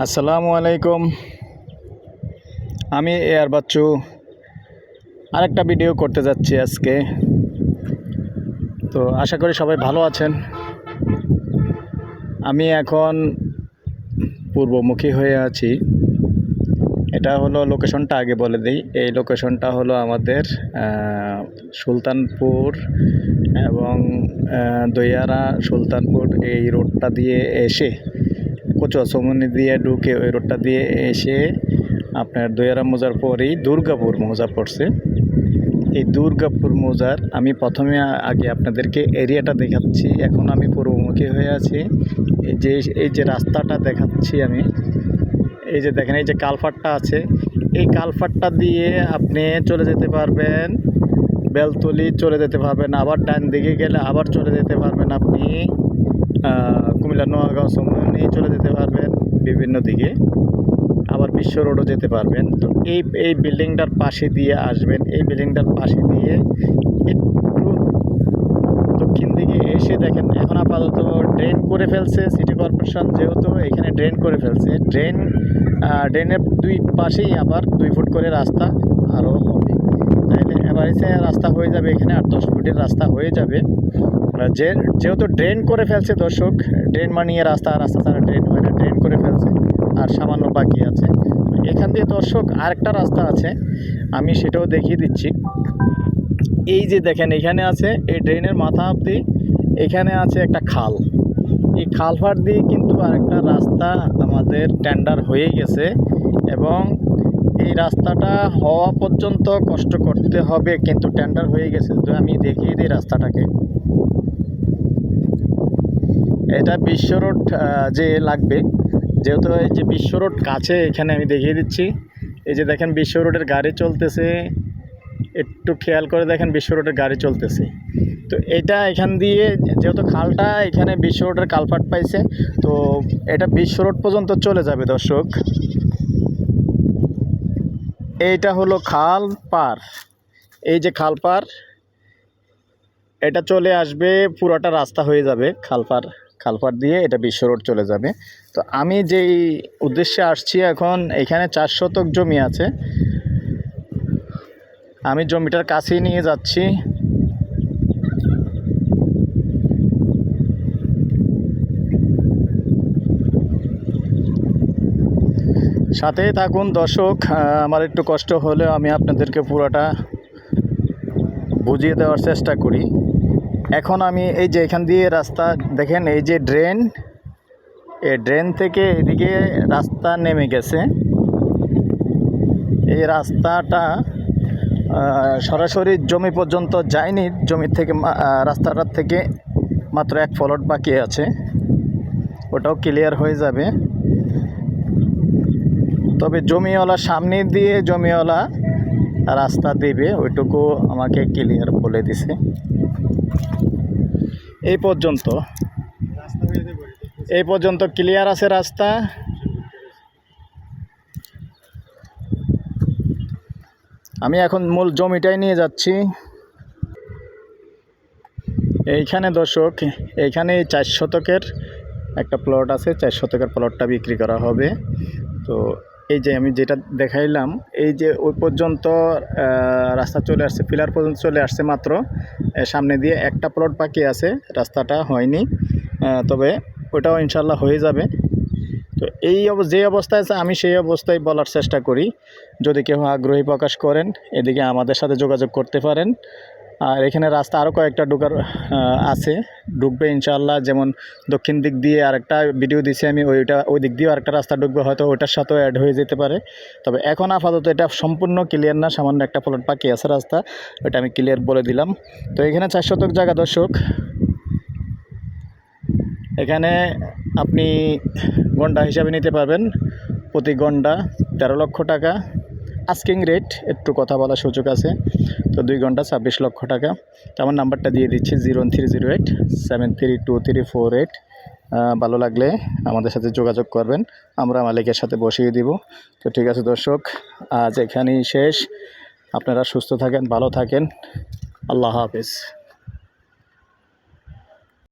আসসালামু আলাইকুম। আমি এয়ার বাচ্চু। আরেকটা ভিডিও করতে যাচ্ছি আজকে। তো আশা করি সবাই ভালো আছেন। আমি এখন পূর্বমুখী হয়ে আছি। এটা হলো লোকেশনটা আগে বলে দিই। এই লোকেশনটা হলো আমাদের সুলতানপুর এবং দইয়ারা সুলতানপুর এই রোডটা দিয়ে এসে কচুয়া চমনি দিয়ে ঢুকে ওই রোডটা দিয়ে এসে আপনার দইয়ারা মোজার পরেই দুর্গাপুর মোজা পড়ছে। এই দুর্গাপুর মোজার আমি প্রথমে আগে আপনাদেরকে এরিয়াটা দেখাচ্ছি। এখন আমি পূর্বমুখী হয়ে আছি। এই যে এই যে রাস্তাটা দেখাচ্ছি আমি। এই যে দেখেন, এই যে কালফাটটা আছে। এই কালফাটটা দিয়ে আপনি চলে যেতে পারবেন। বেলতলি চলে যেতে পারবেন। আবার ডান দিকে গেলে আবার চলে যেতে পারবেন আপনি। কুমিল্লা নোয়াগাঁও সমনি চলে যেতে পারবেন বিভিন্ন দিকে, আবার বিশ্ব রোডও যেতে পারবেন। তো এই এই বিল্ডিংটার পাশে দিয়ে আসবেন। এই বিল্ডিংটার পাশে দিয়ে একটু দক্ষিণ দিকে এসে দেখেন, এখন আপাতত ড্রেন করে ফেলছে সিটি কর্পোরেশন, যেহেতু এখানে ড্রেন করে ফেলছে। ড্রেন ড্রেনের দুই পাশেই আবার দুই ফুট করে রাস্তা আরও হবে। তাইলে এভারেজে রাস্তা হয়ে যাবে এখানে আট দশ ফুটের রাস্তা হয়ে যাবে। যে, যেহেতু ড্রেন করে ফেলছে দর্শক ড্রেন মানিয়ে রাস্তা রাস্তা ছাড়া ড্রেন হয় না ড্রেন করে ফেলছে, আর সামান্য বাকি আছে। এখান দিয়ে দর্শক আরেকটা রাস্তা আছে, আমি সেটাও দেখিয়ে দিচ্ছি। এই যে দেখেন, এখানে আছে, এই ড্রেনের মাথা অবধি এখানে আছে একটা খাল। এই খালফাট দিয়ে কিন্তু আরেকটা রাস্তা আমাদের টেন্ডার হয়ে গেছে এবং এই রাস্তাটা হওয়া পর্যন্ত কষ্ট করতে হবে, কিন্তু টেন্ডার হয়ে গেছে। তো আমি দেখিয়ে দিই রাস্তাটাকে। এটা বিশ্ব রোড যে লাগবে। যেহেতু এই যে বিশ্ব রোড কাছে, এখানে আমি দেখিয়ে দিচ্ছি। এই যে দেখেন বিশ্ব রোডের গাড়ি চলতেছে। একটু খেয়াল করে দেখেন বিশ্ব রোডের গাড়ি চলতেছে। তো এটা এখান দিয়ে, যেহেতু খালটা এখানে বিশ্ব রোডের কালপাট পাইছে, তো এটা বিশ্ব রোড পর্যন্ত চলে যাবে দর্শক। এইটা হলো খাল পার। এই যে খাল পার, এটা চলে আসবে, পুরোটা রাস্তা হয়ে যাবে খালপার খালপার দিয়ে এটা বিশ্ব রোড চলে যাবে। তো আমি যেই উদ্দেশ্যে আসছি এখন, এখানে চার শতক জমি আছে। আমি জমিটার কাছেই নিয়ে যাচ্ছি। সাথেই থাকুন দর্শক আমার একটু কষ্ট হলেও আমি আপনাদেরকে পুরোটা বুঝিয়ে দেওয়ার চেষ্টা করি। এখন আমি এই যে এখান দিয়ে রাস্তা, দেখেন এই যে ড্রেন এই ড্রেন থেকে এদিকে রাস্তা নেমে গেছে। এই রাস্তাটা সরাসরি জমি পর্যন্ত যায়নি, জমি থেকে রাস্তাটার থেকে মাত্র এক ফলট বাকি আছে। ওটাও ক্লিয়ার হয়ে যাবে। তবে জমিওয়ালা সামনে দিয়ে জমিওয়ালা রাস্তা দেবে, ওইটুকু আমাকে ক্লিয়ার বলে দিছে। এই পর্যন্ত। এই পর্যন্ত ক্লিয়ার আছে রাস্তা। আমি এখন মূল জমিটাই নিয়ে যাচ্ছি। এইখানে দর্শক, এইখানে চার শতকের একটা প্লট আছে, চার শতকের প্লটটা বিক্রি করা হবে। তো এই যে আমি যেটা দেখাইলাম, এই যে ওই পর্যন্ত রাস্তা চলে আসছে, পিলার পর্যন্ত চলে আসছে মাত্র। সামনে দিয়ে একটা প্লট বাকি আছে, রাস্তাটা হয়নি। তবে ওটাও ইনশাল্লাহ হয়ে যাবে। তো এই যে অবস্থায় আছে, আমি সেই অবস্থায় বলার চেষ্টা করি। যদি কেউ আগ্রহী প্রকাশ করেন, এদিকে আমাদের সাথে যোগাযোগ করতে পারেন। আর এখানে রাস্তা আরও কয়েকটা ঢোকার আছে। ঢুকবে ইনশাল্লাহ যেমন দক্ষিণ দিক দিয়ে আরেকটা ভিডিও দিছি আমি, ওইটা ওই দিক দিয়েও আরেকটা রাস্তা ঢুকবে, হয়তো ওইটার সাথেও অ্যাড হয়ে যেতে পারে। তবে এখন আপাতত এটা সম্পূর্ণ ক্লিয়ার না, সামান্য একটা প্লট বাকি আছে রাস্তা, ওইটা আমি ক্লিয়ার বলে দিলাম। তো এখানে চার শতক জায়গা, দর্শক। এখানে আপনি গন্ডা হিসাবে নিতে পারবেন, প্রতি গন্ডা তেরো লক্ষ টাকা। আস্কিং রেট একটু কথা বলার সুযোগ আছে। তো দুই ঘণ্টা ছাব্বিশ লক্ষ টাকা। তো আমার নাম্বারটা দিয়ে দিচ্ছি zero three zero eight seven three two three four eight. ভালো লাগলে আমাদের সাথে যোগাযোগ করবেন। আমরা মালিকের সাথে বসিয়ে দিব। তো ঠিক আছে দর্শক, আজ এখানেই শেষ। আপনারা সুস্থ থাকেন, ভালো থাকেন। আল্লাহ হাফিজ।